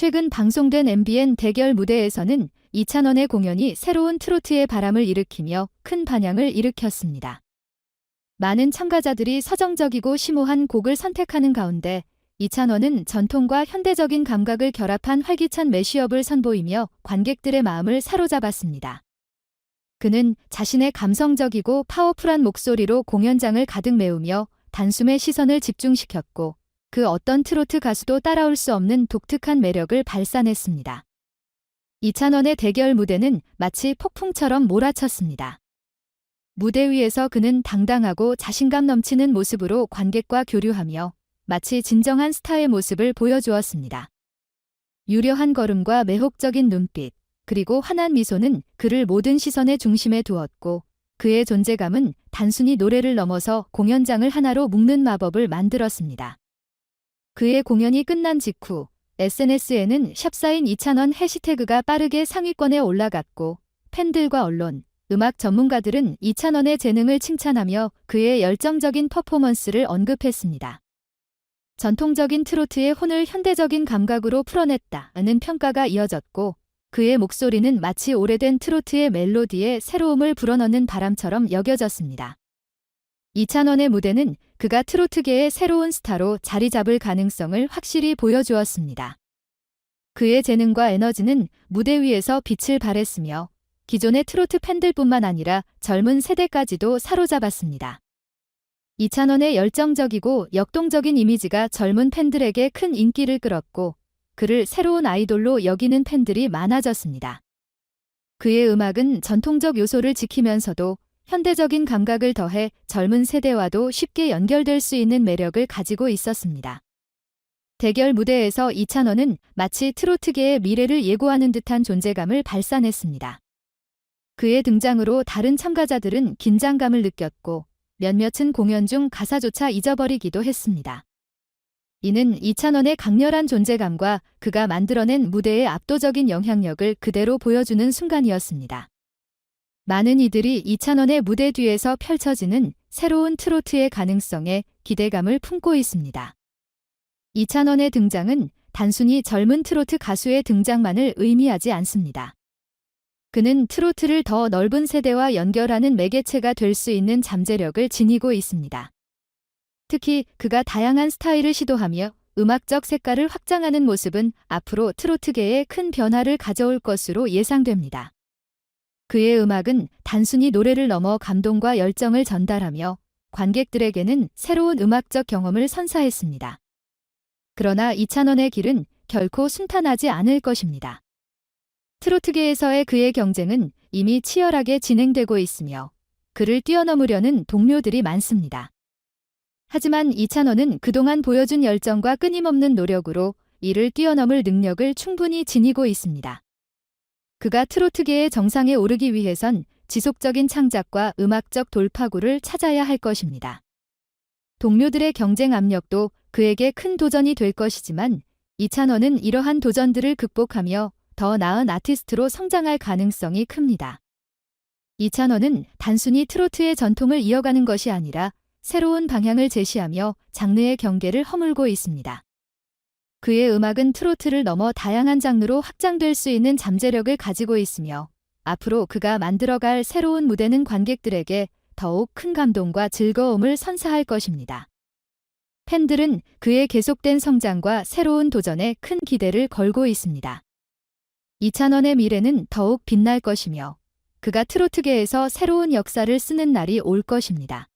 최근 방송된 MBN 대결 무대에서는 이찬원의 공연이 새로운 트로트의 바람을 일으키며 큰 반향을 일으켰습니다. 많은 참가자들이 서정적이고 심오한 곡을 선택하는 가운데 이찬원은 전통과 현대적인 감각을 결합한 활기찬 매시업을 선보이며 관객들의 마음을 사로잡았습니다. 그는 자신의 감성적이고 파워풀한 목소리로 공연장을 가득 메우며 단숨에 시선을 집중시켰고 그 어떤 트로트 가수도 따라올 수 없는 독특한 매력을 발산했습니다. 이찬원의 대결 무대는 마치 폭풍처럼 몰아쳤습니다. 무대 위에서 그는 당당하고 자신감 넘치는 모습으로 관객과 교류하며 마치 진정한 스타의 모습을 보여주었습니다. 유려한 걸음과 매혹적인 눈빛, 그리고 환한 미소는 그를 모든 시선의 중심에 두었고 그의 존재감은 단순히 노래를 넘어서 공연장을 하나로 묶는 마법을 만들었습니다. 그의 공연이 끝난 직후 SNS에는 샵사인 2,000원 해시태그가 빠르게 상위권에 올라갔고 팬들과 언론, 음악 전문가들은 2,000원의 재능을 칭찬하며 그의 열정적인 퍼포먼스를 언급했습니다. 전통적인 트로트의 혼을 현대적인 감각으로 풀어냈다는 평가가 이어졌고 그의 목소리는 마치 오래된 트로트의 멜로디에 새로움을 불어넣는 바람처럼 여겨졌습니다. 이찬원의 무대는 그가 트로트계의 새로운 스타로 자리 잡을 가능성을 확실히 보여주었습니다. 그의 재능과 에너지는 무대 위에서 빛을 발했으며 기존의 트로트 팬들뿐만 아니라 젊은 세대까지도 사로잡았습니다. 이찬원의 열정적이고 역동적인 이미지가 젊은 팬들에게 큰 인기를 끌었고 그를 새로운 아이돌로 여기는 팬들이 많아졌습니다. 그의 음악은 전통적 요소를 지키면서도 현대적인 감각을 더해 젊은 세대와도 쉽게 연결될 수 있는 매력을 가지고 있었습니다. 대결 무대에서 이찬원은 마치 트로트계의 미래를 예고하는 듯한 존재감을 발산했습니다. 그의 등장으로 다른 참가자들은 긴장감을 느꼈고 몇몇은 공연 중 가사조차 잊어버리기도 했습니다. 이는 이찬원의 강렬한 존재감과 그가 만들어낸 무대의 압도적인 영향력을 그대로 보여주는 순간이었습니다. 많은 이들이 이찬원의 무대 뒤에서 펼쳐지는 새로운 트로트의 가능성에 기대감을 품고 있습니다. 이찬원의 등장은 단순히 젊은 트로트 가수의 등장만을 의미하지 않습니다. 그는 트로트를 더 넓은 세대와 연결하는 매개체가 될 수 있는 잠재력을 지니고 있습니다. 특히 그가 다양한 스타일을 시도하며 음악적 색깔을 확장하는 모습은 앞으로 트로트계에 큰 변화를 가져올 것으로 예상됩니다. 그의 음악은 단순히 노래를 넘어 감동과 열정을 전달하며 관객들에게는 새로운 음악적 경험을 선사했습니다. 그러나 이찬원의 길은 결코 순탄하지 않을 것입니다. 트로트계에서의 그의 경쟁은 이미 치열하게 진행되고 있으며 그를 뛰어넘으려는 동료들이 많습니다. 하지만 이찬원은 그동안 보여준 열정과 끊임없는 노력으로 이를 뛰어넘을 능력을 충분히 지니고 있습니다. 그가 트로트계의 정상에 오르기 위해선 지속적인 창작과 음악적 돌파구를 찾아야 할 것입니다. 동료들의 경쟁 압력도 그에게 큰 도전이 될 것이지만 이찬원은 이러한 도전들을 극복하며 더 나은 아티스트로 성장할 가능성이 큽니다. 이찬원은 단순히 트로트의 전통을 이어가는 것이 아니라 새로운 방향을 제시하며 장르의 경계를 허물고 있습니다. 그의 음악은 트로트를 넘어 다양한 장르로 확장될 수 있는 잠재력을 가지고 있으며 앞으로 그가 만들어갈 새로운 무대는 관객들에게 더욱 큰 감동과 즐거움을 선사할 것입니다. 팬들은 그의 계속된 성장과 새로운 도전에 큰 기대를 걸고 있습니다. 이찬원의 미래는 더욱 빛날 것이며 그가 트로트계에서 새로운 역사를 쓰는 날이 올 것입니다.